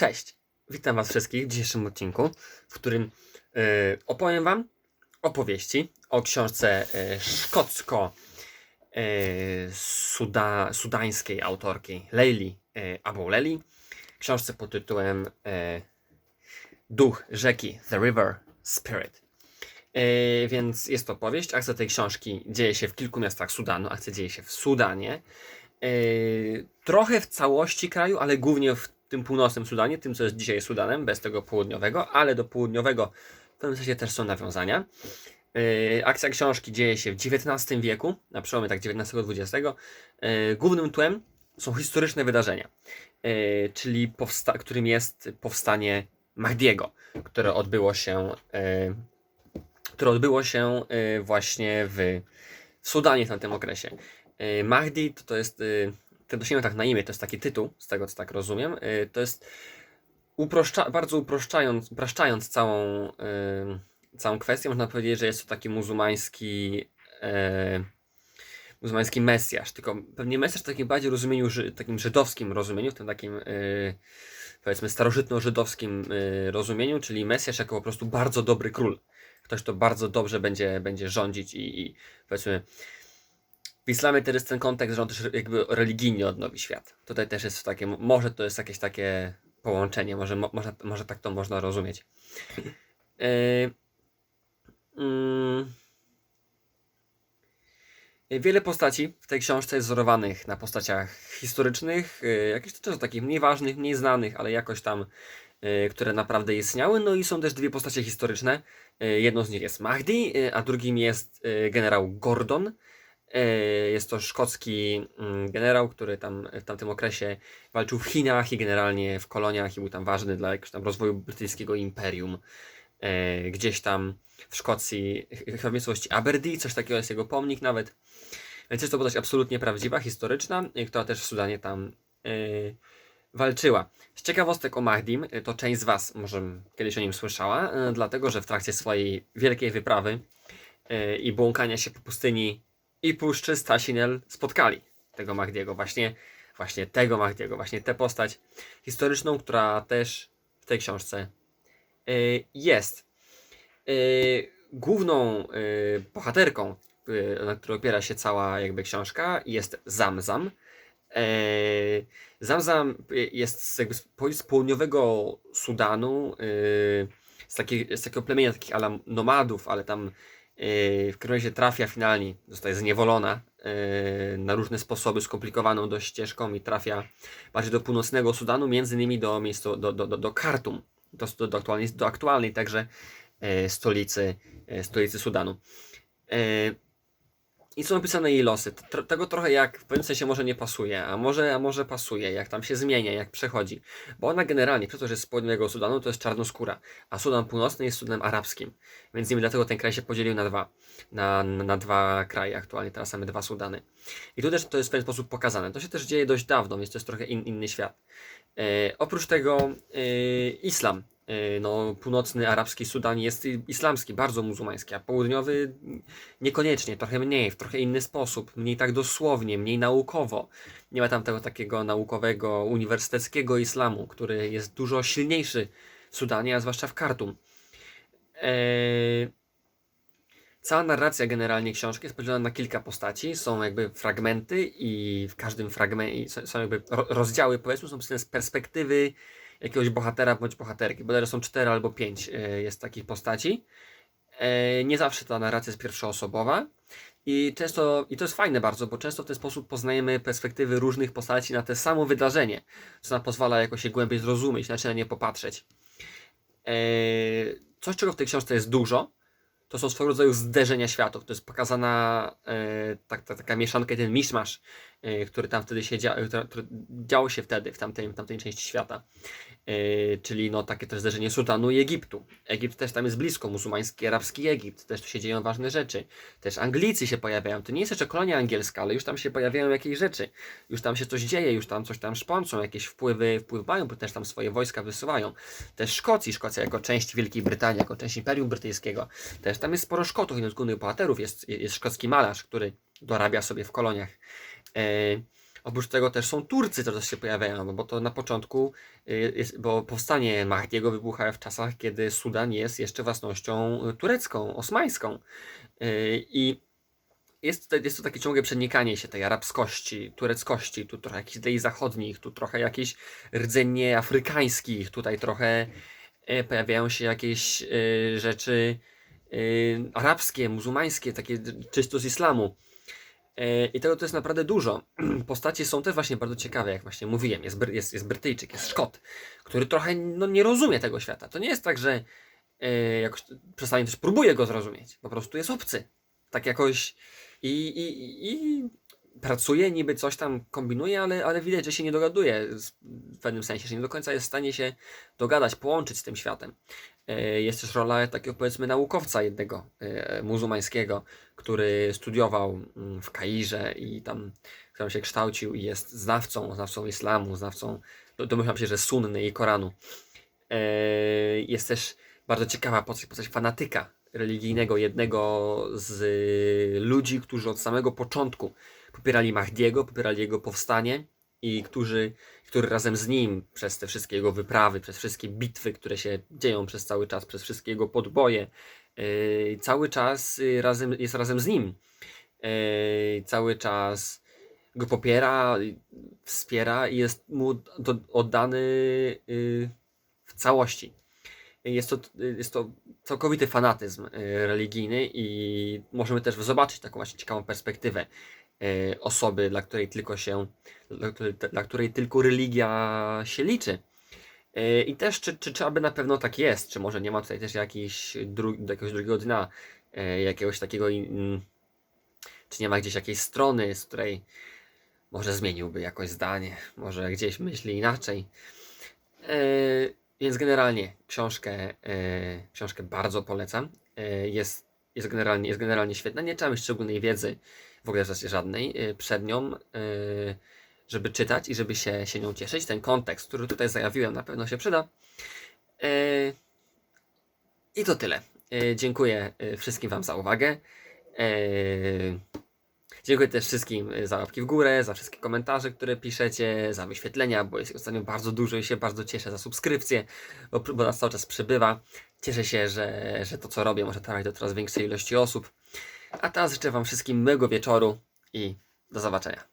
Cześć! Witam Was wszystkich w dzisiejszym odcinku, w którym e, opowiem Wam opowieści o książce e, szkocko e, sudańskiej autorki Leili e, Abouleli. Książce pod tytułem Duch rzeki The River Spirit. E, więc jest to opowieść. Akcja tej książki dzieje się w kilku miastach Sudanu. Akcja dzieje się w Sudanie. E, trochę w całości kraju, ale głównie w tym północnym Sudanie, tym co jest dzisiaj Sudanem, bez tego południowego, ale do południowego w pewnym sensie też są nawiązania. E, akcja książki dzieje się w XIX wieku, na przełomie tak XIX-XX. E, głównym tłem są historyczne wydarzenia, e, czyli którym jest powstanie Mahdiego, które odbyło się, które odbyło się właśnie w, w Sudanie w tamtym okresie. Mahdi to, to jest, ten to tak na imię, to jest taki tytuł, z tego co tak rozumiem. E, To jest uproszcza, bardzo uproszczając, upraszczając całą, e, całą kwestię, można powiedzieć, że jest to taki muzułmański e, muzułmański mesjasz, tylko pewnie mesjasz w takim bardziej rozumieniu, takim żydowskim rozumieniu, w tym takim e, powiedzmy starożytno-żydowskim e, rozumieniu, czyli mesjasz jako po prostu bardzo dobry król. Ktoś, kto bardzo dobrze będzie, będzie rządzić i, i powiedzmy islamie też jest ten kontekst, że on też jakby religijnie odnowi świat. Tutaj też jest takie, może to jest jakieś takie połączenie, może, mo- może, może tak to można rozumieć. Yy, mm, Wiele postaci w tej książce jest wzorowanych na postaciach historycznych, yy, jakichś też takich mniej ważnych, mniej znanych, ale jakoś tam, yy, które naprawdę istniały. No i są też dwie postacie historyczne. Yy, Jedną z nich jest Mahdi, yy, a drugim jest yy, generał Gordon. E, Jest to szkocki mm, generał, który tam w tamtym okresie walczył w Chinach i generalnie w koloniach i był tam ważny dla jakiegoś tam rozwoju brytyjskiego imperium. E, Gdzieś tam w Szkocji, w miejscowości Aberdeen, coś takiego jest jego pomnik nawet. Więc jest to postać absolutnie prawdziwa, historyczna, która też w Sudanie tam e, walczyła. Z ciekawostek o Mahdim, to część z Was może kiedyś o nim słyszała, dlatego że w trakcie swojej wielkiej wyprawy i błąkania się po pustyni i puszczy Stasinel spotkali tego Mahdiego, właśnie, właśnie tego Mahdiego, właśnie tę postać historyczną, która też w tej książce y, jest. Y, główną y, bohaterką, na której opiera się cała jakby książka, jest Zamzam. Y, Zamzam jest jakby z po- z południowego Sudanu, z, takiej, z takiego plemienia takich ala nomadów, ale tam w którym razie trafia finalnie, zostaje zniewolona yy, na różne sposoby, skomplikowaną dość ścieżką i trafia bardziej do północnego Sudanu, między innymi do, miejscu, do, do, do, do Kartum, do, do, do, aktualnej, do aktualnej także yy, stolicy, yy, stolicy Sudanu. I są opisane jej losy. Tego trochę jak w pewnym sensie może nie pasuje, a może, a może pasuje, jak tam się zmienia, jak przechodzi. Bo ona generalnie, przez to, że jest z południowego Sudanu, to jest czarnoskóra, a Sudan Północny jest Sudanem arabskim. Więc nie dlatego ten kraj się podzielił na dwa, na, na, na dwa kraje aktualnie, teraz mamy dwa Sudany. I tu też to jest w pewien sposób pokazane. To się też dzieje dość dawno, więc to jest trochę in, inny świat. E, oprócz tego e, islam. E, no, północny arabski Sudan jest islamski, bardzo muzułmański, a południowy niekoniecznie, trochę mniej, w trochę inny sposób, mniej tak dosłownie, mniej naukowo. Nie ma tam tego takiego naukowego, uniwersyteckiego islamu, który jest dużo silniejszy w Sudanie, a zwłaszcza w Kartum. Eee, cała narracja generalnie książki jest podzielona na kilka postaci. Są jakby fragmenty i w każdym fragmencie są, jakby ro, rozdziały, powiedzmy, są z perspektywy jakiegoś bohatera bądź bohaterki. Bodajże są cztery albo pięć e, jest takich postaci. E, nie zawsze ta narracja jest pierwszoosobowa. I często, i to jest fajne bardzo, bo często w ten sposób poznajemy perspektywy różnych postaci na to samo wydarzenie, co nam pozwala jakoś się głębiej zrozumieć, inaczej na nie popatrzeć. Eee, coś, czego w tej książce jest dużo, to są swego rodzaju zderzenia światów. To jest pokazana e, tak, ta, taka mieszanka, ten miszmasz, e, który tam wtedy się dzia, który, działo się wtedy w tamtej, tamtej części świata. E, czyli no takie też zderzenie Sudanu i Egiptu. Egipt też tam jest blisko, muzułmański, arabski Egipt, też tu się dzieją ważne rzeczy. Też Anglicy się pojawiają. To nie jest jeszcze kolonia angielska, ale już tam się pojawiają jakieś rzeczy. Już tam się coś dzieje, już tam coś tam szponcą, jakieś wpływy wpływają, bo też tam swoje wojska wysyłają. Też Szkocji, Szkocja jako część Wielkiej Brytanii, jako część Imperium Brytyjskiego. Też tam jest sporo Szkotów, z głównych bohaterów jest, jest szkocki malarz, który dorabia sobie w koloniach. E, Oprócz tego też są Turcy, to też się pojawiają, no bo to na początku, y, jest, bo powstanie Mahdiego wybucha w czasach, kiedy Sudan jest jeszcze własnością y, turecką, osmańską. Y, I jest to, jest to takie ciągłe przenikanie się tej arabskości, tureckości, tu trochę jakichś idei zachodnich, tu trochę jakichś rdzenie afrykańskich, tutaj trochę e, pojawiają się jakieś e, rzeczy e, arabskie, muzułmańskie, takie czysto z islamu. E, I tego to jest naprawdę dużo. Postacie są też właśnie bardzo ciekawe, jak właśnie mówiłem. Jest, jest, jest Brytyjczyk, jest Szkot, który trochę no, nie rozumie tego świata. To nie jest tak, że e, jakoś czasami też próbuje go zrozumieć. Po prostu jest obcy. Tak jakoś i, i, i pracuje, niby coś tam kombinuje, ale, ale widać, że się nie dogaduje w pewnym sensie, że nie do końca jest w stanie się dogadać, połączyć z tym światem. E, Jest też rola takiego powiedzmy naukowca jednego e, muzułmańskiego, który studiował mm, w Kairze i tam, się kształcił i jest znawcą, znawcą islamu, znawcą, do- domyślam się, że sunny i Koranu. E, Jest też bardzo ciekawa postać, postać fanatyka religijnego, jednego z ludzi, którzy od samego początku popierali Mahdiego, popierali jego powstanie i którzy, który razem z nim przez te wszystkie jego wyprawy, przez wszystkie bitwy, które się dzieją przez cały czas, przez wszystkie jego podboje, yy, cały czas y, razem, jest razem z nim. Yy, cały czas go popiera, wspiera i jest mu do, oddany y, w całości. Jest to, jest to całkowity fanatyzm y, religijny i możemy też zobaczyć taką właśnie ciekawą perspektywę osoby, dla której tylko się, dla której, dla której tylko religia się liczy. Y, I też, czy, czy, czy aby na pewno tak jest, czy może nie ma tutaj też jakiś dru, jakiegoś drugiego dna, y, jakiegoś takiego, czy nie ma gdzieś jakiejś strony, z której może zmieniłby jakoś zdanie, może gdzieś myśli inaczej. Więc generalnie książkę, e, książkę bardzo polecam. E, jest, jest, generalnie, jest generalnie świetna. Nie trzeba mieć szczególnej wiedzy, w ogóle żadnej, e, przed nią, e, żeby czytać i żeby się, się nią cieszyć. Ten kontekst, który tutaj zajawiłem, na pewno się przyda. E, I to tyle. Dziękuję wszystkim Wam za uwagę. Dziękuję też wszystkim y, za łapki w górę, za wszystkie komentarze, które piszecie, za wyświetlenia, bo jest ostatnio bardzo dużo i się bardzo cieszę za subskrypcję, bo, bo nas cały czas przybywa. Cieszę się, że, że to co robię może trafiać do coraz większej ilości osób. A teraz życzę Wam wszystkim miłego wieczoru i do zobaczenia.